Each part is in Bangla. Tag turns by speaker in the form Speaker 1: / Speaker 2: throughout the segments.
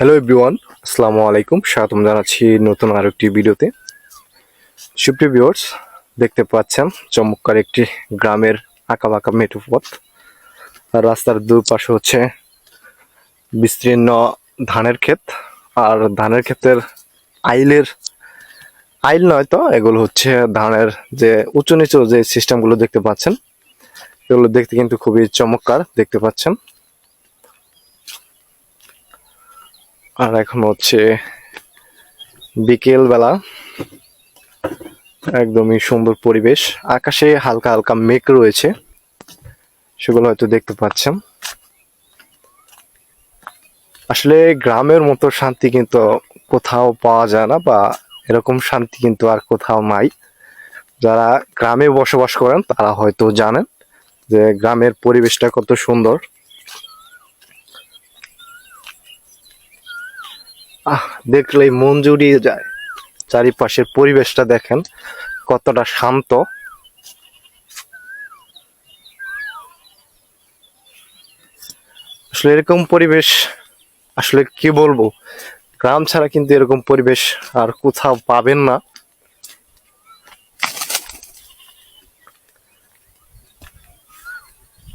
Speaker 1: হ্যালো এভরিওয়ান আসসালামু আলাইকুম। স্বাগতম জানাচ্ছি নতুন আর একটি ভিডিওতে। সুপ্রিয় ভিউয়ার্স দেখতে পাচ্ছেন চমৎকার একটি গ্রামের আঁকা বাঁকা পথ। আর রাস্তার দুপাশে হচ্ছে বিস্তীর্ণ ধানের ক্ষেত। আর ধানের ক্ষেতের আইলের, আইল নয় তো, এগুলো হচ্ছে ধানের যে উঁচু নিচু যে সিস্টেমগুলো দেখতে পাচ্ছেন। এগুলো দেখতে কিন্তু খুবই চমৎকার, দেখতে পাচ্ছেন। আর এখন হচ্ছে বিকেল বেলা একদমই সুন্দর পরিবেশ। আকাশে হালকা হালকা মেঘ রয়েছে, সেগুলো হয়তো দেখতে পাচ্ছেন। আসলে গ্রামের মতো শান্তি কিন্তু কোথাও পাওয়া যায় না বা এরকম শান্তি কিন্তু আর কোথাও নাই। যারা গ্রামে বসবাস করেন তারা হয়তো জানেন যে গ্রামের পরিবেশটা কত সুন্দর। আহ, দেখলেই মন জুড়িয়ে যায়। চারিপাশের পরিবেশটা দেখেন, কতটা শান্ত। আসলে এরকম পরিবেশ, আসলে কি বলব? গ্রাম ছাড়া কিন্তু এরকম পরিবেশ আর কোথাও পাবেন না।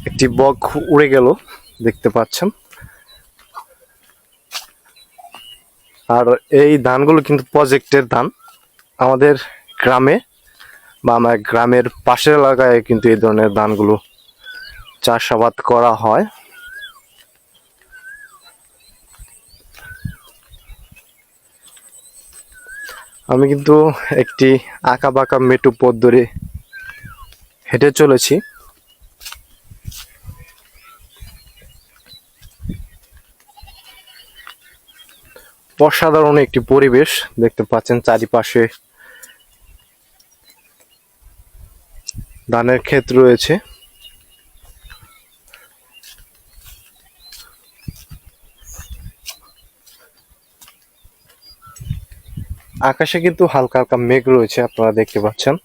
Speaker 1: একটি বক উড়ে গেল, দেখতে পাচ্ছেন। আর এই ধানগুলো কিন্তু প্রজেক্টের ধান। আমাদের গ্রামে বা আমার গ্রামের পাশের এলাকায় কিন্তু এই ধরনের ধানগুলো চাষাবাদ করা হয়। আমি কিন্তু একটি আঁকা বাঁকা মেটু পথ ধরে হেঁটে চলেছি। অসাধারণ একটি পরিবেশ। দেখতে পাচ্ছেন চারিপাশে ধানের ক্ষেত রয়েছে। আকাশে কিন্তু হালকা হালকা মেঘ রয়েছে, আপনারা দেখতে পাচ্ছেন।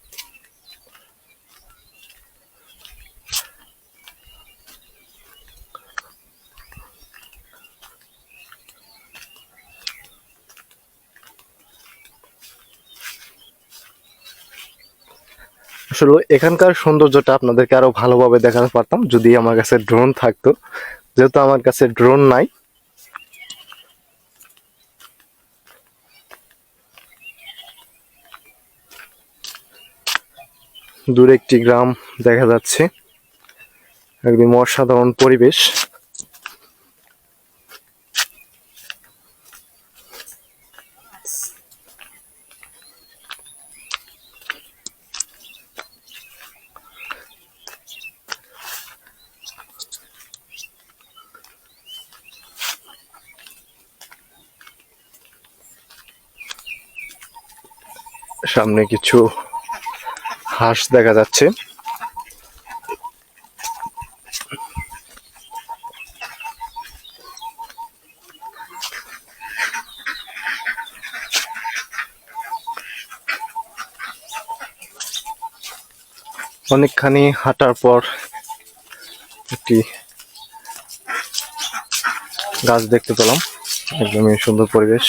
Speaker 1: আসলে এখানকার সৌন্দর্যটা আপনাদেরকে আরও ভালোভাবে দেখাতে পারতাম, যদি আমার কাছে ড্রোন থাকতো। যেহেতু আমার কাছে ড্রোন নাই। দূরে একটি গ্রাম দেখা যাচ্ছে। একদম অসাধারণ পরিবেশ। সামনে কিছু হাঁস দেখা যাচ্ছে। অনেকখানি হাঁটার পর একটি গাছ দেখতে পেলাম। একদমই সুন্দর পরিবেশ।